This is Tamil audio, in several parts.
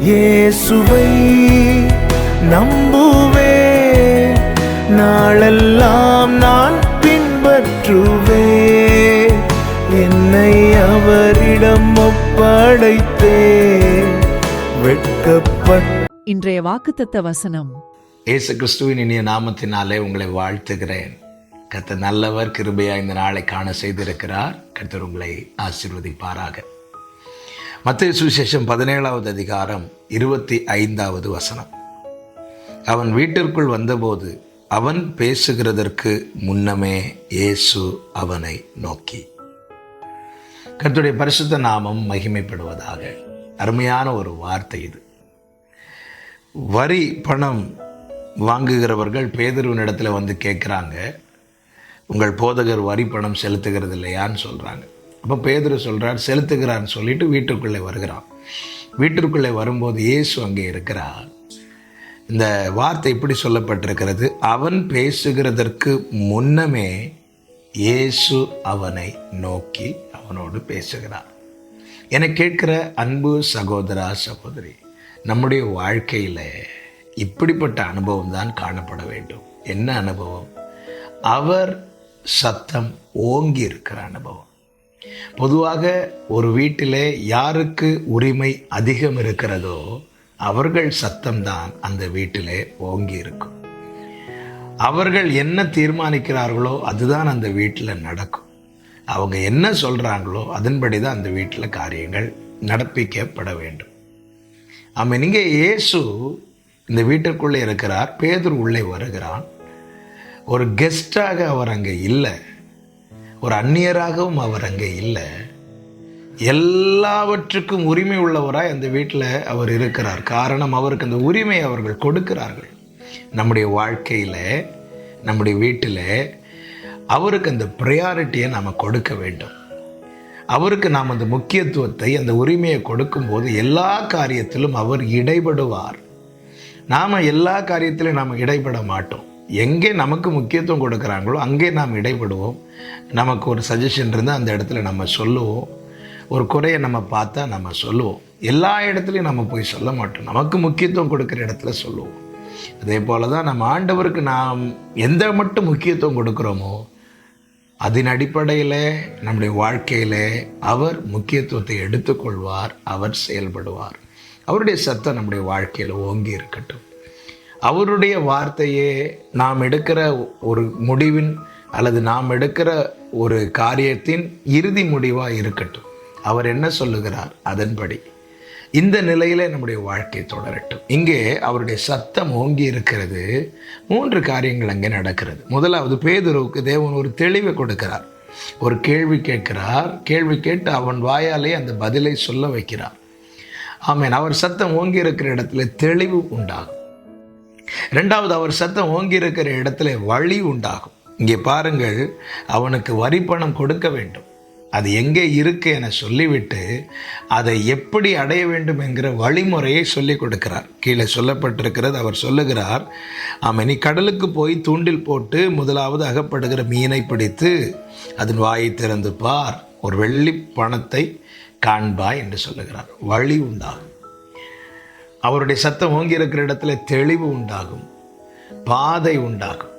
இயேசுவை நம்புவேன் நாளெல்லாம் நான் பின்பற்றுவேன் என்னை அவரிடம் ஒப்படைத்தேன். வெட்கப்பட்ட இன்றைய வாக்குத்தத்த வசனம். இயேசு கிறிஸ்துவின் இனிய நாமத்தினாலே உங்களை வாழ்த்துகிறேன். கர்த்தர் நல்லவர் கிருபையா இந்த நாளை காண செய்திருக்கிறார். கர்த்தர் உங்களை ஆசீர்வதிப்பாராக. மத்திய சுவிசேஷம் பதினேழாவது அதிகாரம் இருபத்தி ஐந்தாவது வசனம். அவன் வீட்டிற்குள் வந்தபோது அவன் பேசுகிறதற்கு முன்னமே இயேசு அவனை நோக்கி கர்த்தருடைய பரிசுத்த நாமம் மகிமைப்படுவதாக. அருமையான ஒரு வார்த்தை இது. வரி பணம் வாங்குகிறவர்கள் பேதர்வின் இடத்துல வந்து கேட்குறாங்க உங்கள் போதகர் வரி பணம் செலுத்துகிறது இல்லையான்னு சொல்கிறாங்க அப்போ பேதர் சொல்கிறார் செலுத்துகிறான்னு சொல்லிட்டு வீட்டுக்குள்ளே வருகிறான். வீட்டிற்குள்ளே வரும்போது இயேசு அங்கே இருக்கிறார். இந்த வார்த்தை இப்படி சொல்லப்பட்டிருக்கிறது? அவன் பேசுகிறதற்கு முன்னமே இயேசு அவனை நோக்கி அவனோடு பேசுகிறார். என கேட்கிற அன்பு சகோதரா சகோதரி நம்முடைய வாழ்க்கையில் இப்படிப்பட்ட அனுபவம் தான் காணப்பட வேண்டும். என்ன அனுபவம்? அவர் சத்தம் ஓங்கி இருக்கிற அனுபவம். பொதுவாக ஒரு வீட்டிலே யாருக்கு உரிமை அதிகம் இருக்கிறதோ அவர்கள் சத்தம்தான் அந்த வீட்டிலே ஓங்கி இருக்கும். அவர்கள் என்ன தீர்மானிக்கிறார்களோ அதுதான் அந்த வீட்டில் நடக்கும். அவங்க என்ன சொல்கிறாங்களோ அதன்படி தான் அந்த வீட்டில் காரியங்கள் நடப்பிக்கப்பட வேண்டும். ஆமாம் இங்கே இயேசு இந்த வீட்டிற்குள்ளே இருக்கிறார் பேதூர் உள்ளே வருகிறான். ஒரு கெஸ்டாக அவர் அங்கே இல்லை. ஒரு அந்நியராகவும் அவர் அங்கே இல்லை. எல்லாவற்றுக்கும் உரிமை உள்ளவராய் அந்த வீட்டில் அவர் இருக்கிறார். காரணம் அவருக்கு அந்த உரிமை அவர்கள் கொடுக்கிறார்கள். நம்முடைய வாழ்க்கையில் நம்முடைய வீட்டில் அவருக்கு அந்த ப்ரையாரிட்டியை நாம் கொடுக்க வேண்டும். அவருக்கு நாம் அந்த முக்கியத்துவத்தை அந்த உரிமையை கொடுக்கும்போது எல்லா காரியத்திலும் அவர் இடைபடுவார். நாம் எல்லா காரியத்திலும் நாம் இடைபட மாட்டோம். எங்கே நமக்கு முக்கியத்துவம் கொடுக்குறாங்களோ அங்கே நாம் இடைபடுவோம். நமக்கு ஒரு சஜஷன் இருந்தால் அந்த இடத்துல நம்ம சொல்லுவோம். ஒரு குறையை நம்ம பார்த்தா நம்ம சொல்லுவோம். எல்லா இடத்துலையும் நம்ம போய் சொல்ல மாட்டோம். நமக்கு முக்கியத்துவம் கொடுக்குற இடத்துல சொல்லுவோம். அதே போல தான் நம்ம ஆண்டவருக்கு நாம் எந்த மட்டும் முக்கியத்துவம் கொடுக்குறோமோ அதன் அடிப்படையில் நம்முடைய வாழ்க்கையில் அவர் முக்கியத்துவத்தை எடுத்துக்கொள்வார் அவர் செயல்படுவார். அவருடைய சத்தம் நம்முடைய வாழ்க்கையில் ஓங்கி இருக்கட்டும். அவருடைய வார்த்தையே நாம் எடுக்கிற ஒரு முடிவின் அல்லது நாம் எடுக்கிற ஒரு காரியத்தின் இறுதி முடிவாக இருக்கட்டும். அவர் என்ன சொல்லுகிறார்? அதன்படி. இந்த நிலையிலே நம்முடைய வாழ்க்கை தொடரட்டும். இங்கே அவருடைய சத்தம் ஓங்கி இருக்கிறது. மூன்று காரியங்கள் அங்கே நடக்கிறது. முதலாவது பேதுருவுக்கு தேவன் ஒரு தெளிவை கொடுக்கிறார். ஒரு கேள்வி கேட்கிறார். கேள்வி கேட்டு அவன் வாயாலே அந்த பதிலை சொல்ல வைக்கிறார். ஆமேன். அவர் சத்தம் ஓங்கி இருக்கிற இடத்துல தெளிவு உண்டாகும். ரெண்டாவது அவர் சத்தம் ஓங்கி இருக்கிற இடத்துல வழி உண்டாகும். இங்கே பாருங்கள் அவனுக்கு வரி பணம் கொடுக்க வேண்டும். அது எங்கே இருக்கு என சொல்லிவிட்டு அதை எப்படி அடைய வேண்டும் என்கிற வழிமுறையை சொல்லி கொடுக்கிறார். கீழே சொல்லப்பட்டிருக்கிறது அவர் சொல்லுகிறார் ஆமாம் நீ கடலுக்கு போய் தூண்டில் போட்டு முதலாவது அகப்படுகிற மீனை பிடித்து அதன் வாயை திறந்து பார். ஒரு வெள்ளி பணத்தை காண்பாய் என்று சொல்லுகிறார். வழி உண்டாகும். அவருடைய சத்தம் ஓங்கி இருக்கிற இடத்துல தெளிவு உண்டாகும் பாதை உண்டாகும்.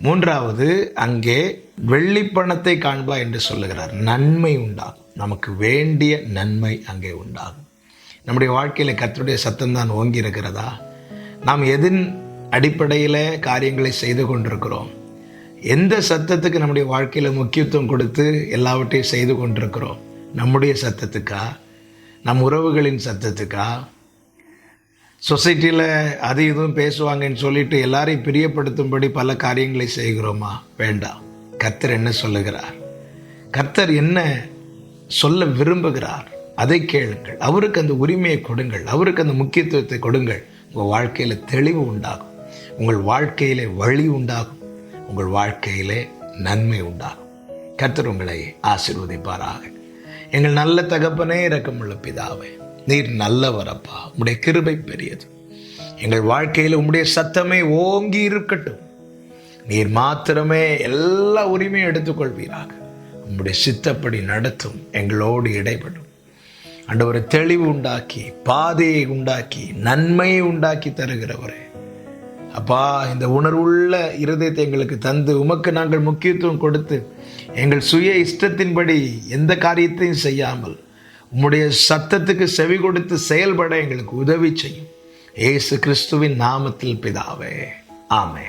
மூன்றாவது அங்கே வெள்ளிப்பணத்தை காண்பா என்று சொல்லுகிறார். நன்மை உண்டாகும். நமக்கு வேண்டிய நன்மை அங்கே உண்டாகும். நம்முடைய வாழ்க்கையில் கத்தருடைய சத்தம் தான் ஓங்கி இருக்கிறதா? நாம் எதின் அடிப்படையில் காரியங்களை செய்து கொண்டிருக்கிறோம்? எந்த சத்தத்துக்கு நம்முடைய வாழ்க்கையில் முக்கியத்துவம் கொடுத்து எல்லாவற்றையும் செய்து கொண்டிருக்கிறோம்? நம்முடைய சத்தத்துக்கா? நம் உறவுகளின் சத்தத்துக்கா? சொசைட்டியில் அது இதுவும் பேசுவாங்கன்னு சொல்லிட்டு எல்லாரையும் பிரியப்படுத்தும்படி பல காரியங்களை செய்கிறோமா? வேண்டாம். கர்த்தர் என்ன சொல்லுகிறார்? கர்த்தர் என்ன சொல்ல விரும்புகிறார்? அதை கேளுங்கள். அவருக்கு அந்த உரிமையை கொடுங்கள். அவருக்கு அந்த முக்கியத்துவத்தை கொடுங்கள். உங்கள் வாழ்க்கையில் தெளிவு உண்டாகும். உங்கள் வாழ்க்கையிலே வழி உண்டாகும். உங்கள் வாழ்க்கையிலே நன்மை உண்டாகும். கர்த்தர் உங்களை ஆசீர்வதிப்பாராக. எங்கள் நல்ல தகப்பனே இரக்கமுள்ள பிதாவே. நீர் நல்லவரப்பா. உடைய கிருபை பெரியது. எங்கள் வாழ்க்கையில் உம்முடைய சத்தமே ஓங்கி இருக்கட்டும். நீர் மாத்திரமே எல்லா உரிமையும் எடுத்துக்கொள்வீராக. உம்முடைய சித்தப்படி நடத்தும் எங்களோடு இடைப்படும் ஒரு தெளிவு உண்டாக்கி பாதையை உண்டாக்கி நன்மையை உண்டாக்கி தருகிறவரே. அப்பா இந்த உணர்வுள்ள இருதயத்தை எங்களுக்கு தந்து உமக்கு நாங்கள் முக்கியத்துவம் கொடுத்து எங்கள் சுய இஷ்டத்தின்படி எந்த காரியத்தையும் செய்யாமல் உம்முடைய சத்தத்துக்கு செவி கொடுத்து செயல்பட எங்களுக்கு உதவி செய்யும். இயேசு கிறிஸ்துவின் நாமத்தில் பிதாவே. ஆமே